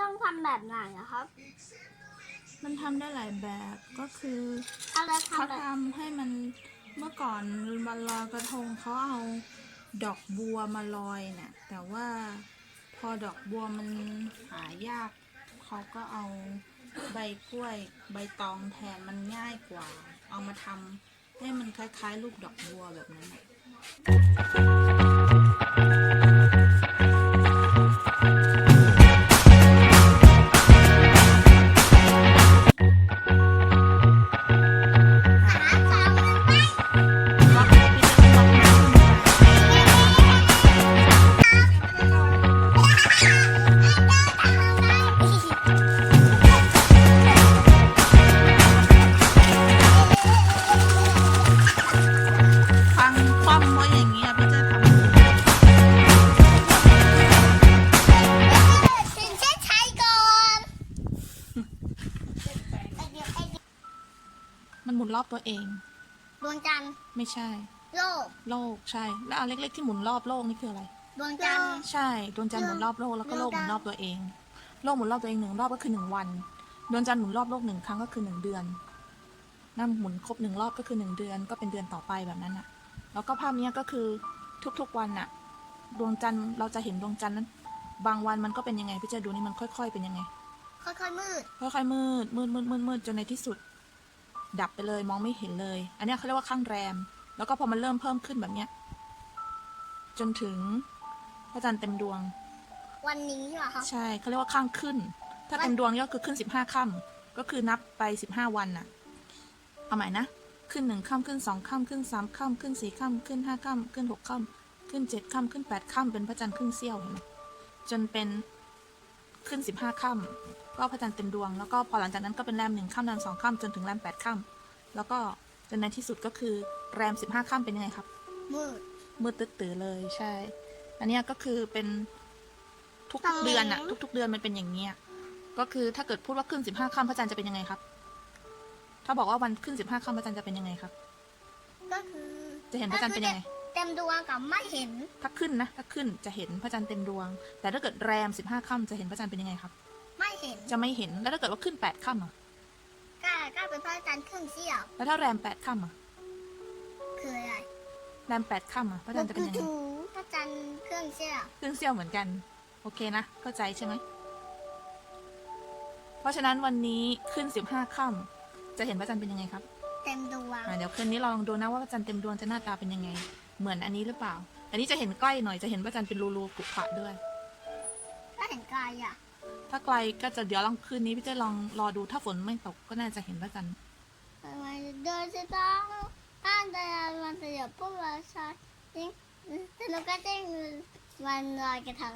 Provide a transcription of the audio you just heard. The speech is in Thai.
ต้องทำแบบไหนอะครับ มันทำได้หลายแบบก็คืออะไรเขาทำแบบทำให้มันเมื่อก่อนวันลอยกระทงเขาเอาดอกบัวมาลอยเนี่ยแต่ว่าพอดอกบัวมันหายากเขาก็เอาใบกล้วย ใบตองแทนมันง่ายกว่า เอามาทำให้มันคล้ายๆ ลูกดอกบัวแบบนั้นน่ะ มันหมุนรอบตัวเอง ดวงจันทร์ไม่ใช่ โลกโลกใช่ แล้วอันเล็กๆที่หมุนรอบโลกนี่คืออะไร ดวงจันทร์ ใช่ดวงจันทร์หมุนรอบโลกแล้วก็โลกหมุนรอบตัวเอง โลกหมุนรอบตัวเองหนึ่งรอบก็คือหนึ่งวัน ดวงจันทร์หมุนรอบโลกหนึ่งครั้งก็คือหนึ่งเดือนนั่นหมุนครบหนึ่งรอบก็คือหนึ่งเดือนก็เป็นเดือนต่อไปแบบนั้นอะแล้วก็ภาพเนี้ยก็คือทุกๆวันน่ะดวงจันทร์เราจะเห็นดวงจันทร์นั้น บางวันมันก็เป็นยังไงพี่จะดูนี่มันค่อย ๆ เป็นยังไง ค่อยๆมืด ค่อยๆมืดมืดมืดมืดมืดจนในที่สุด ดับไปเลยมองไม่เห็นเลย อันเนี้ยเขาเรียกว่าข้างแรม แล้วก็พอมันเริ่มเพิ่มขึ้นแบบเนี้ย จนถึงพระจันทร์เต็มดวง วันนี้เหรอครับใช่เขาเรียกว่าข้างขึ้น ถ้าเต็มดวงนี่ก็คือขึ้นสิบห้าค่ำก็คือนับไปสิบห้าวันน่ะ เอาใหม่นะ ขึ้นหนึ่งค่ำขึ้นสองค่ำขึ้นสามค่ำขึ้นสี่ค่ำขึ้นห้าค่ำขึ้นหกค่ำขึ้นเจ็ดค่ำขึ้นแปดค่ำเป็นพระจันทร์ครึ่งเสี้ยวเห็นไหมจนเป็น ขึ้นสิบห้าค่ำก็พระจันทร์เต็มดวง แล้วก็พอหลังจากนั้นก็เป็นแรมหนึ่งค่ำแรมสองค่ำจนถึงแรมแปดค่ำแล้วก็จนในที่สุดก็คือแรมสิบห้าค่ำเป็นยังไงครับ มืด มืดตึ๊ดตื่อเลยใช่ อันเนี้ยก็คือเป็นทุกตรงนี้ๆเดือนอะทุก ๆ เดือนมันเป็นอย่างเงี้ยก็คือถ้าเกิดพูดว่าขึ้นสิบห้าค่ำพระจันทร์จะเป็นยังไงครับ ถ้าบอกว่าวันขึ้นสิบห้าค่ำพระจันทร์จะเป็นยังไงครับ ก็คือ จะเห็นพระจันทร์เป็นยังไง เต็มดวงกับไม่เห็น ถ้าขึ้นนะ ถ้าขึ้นจะเห็นพระจันทร์เต็มดวง แต่ถ้าเกิดแรมสิบห้าค่ำจะเห็นพระจันทร์เป็นยังไงครับ ไม่เห็นจะไม่เห็นแล้วถ้าเกิดว่าขึ้นแปดค่ำอะก็ก็เป็นพระจันทร์ครึ่งเสี้ยวแล้วถ้าแรมแปดค่ำอะคืออะไรแรมแปดค่ำอะพระจันทร์จะเป็นยังไงถูพระจันทร์ครึ่งเสี้ยวครึ่งเสี้ยวเหมือนกัน โอเคนะเข้าใจใช่ไหมเพราะฉะนั้นวันนี้ขึ้นสิบห้าค่ำจะเห็นพระจันทร์เป็นยังไงครับ เต็มดวงอะเดี๋ยวคืนนี้ลองดูนะว่าพระจันทร์เต็มดวงจะหน้าตาเป็นยังไง เหมือนอันนี้หรือเปล่า อันนี้จะเห็นใกล้หน่อยจะเห็นพระจันทร์เป็นรูๆกุขะด้วย ถ้าเห็นไกลอะถ้าไกลก็จะเดี๋ยวลองคืนนี้พี่จะลองรอดูถ้าฝนไม่ตกก็น่าจะเห็นพระจันทร์ทำไมเดินจะต้องห้านแต่มันจะอย่าพูดว่าใช่จริงสนุกก็จริงวันลอยกระทง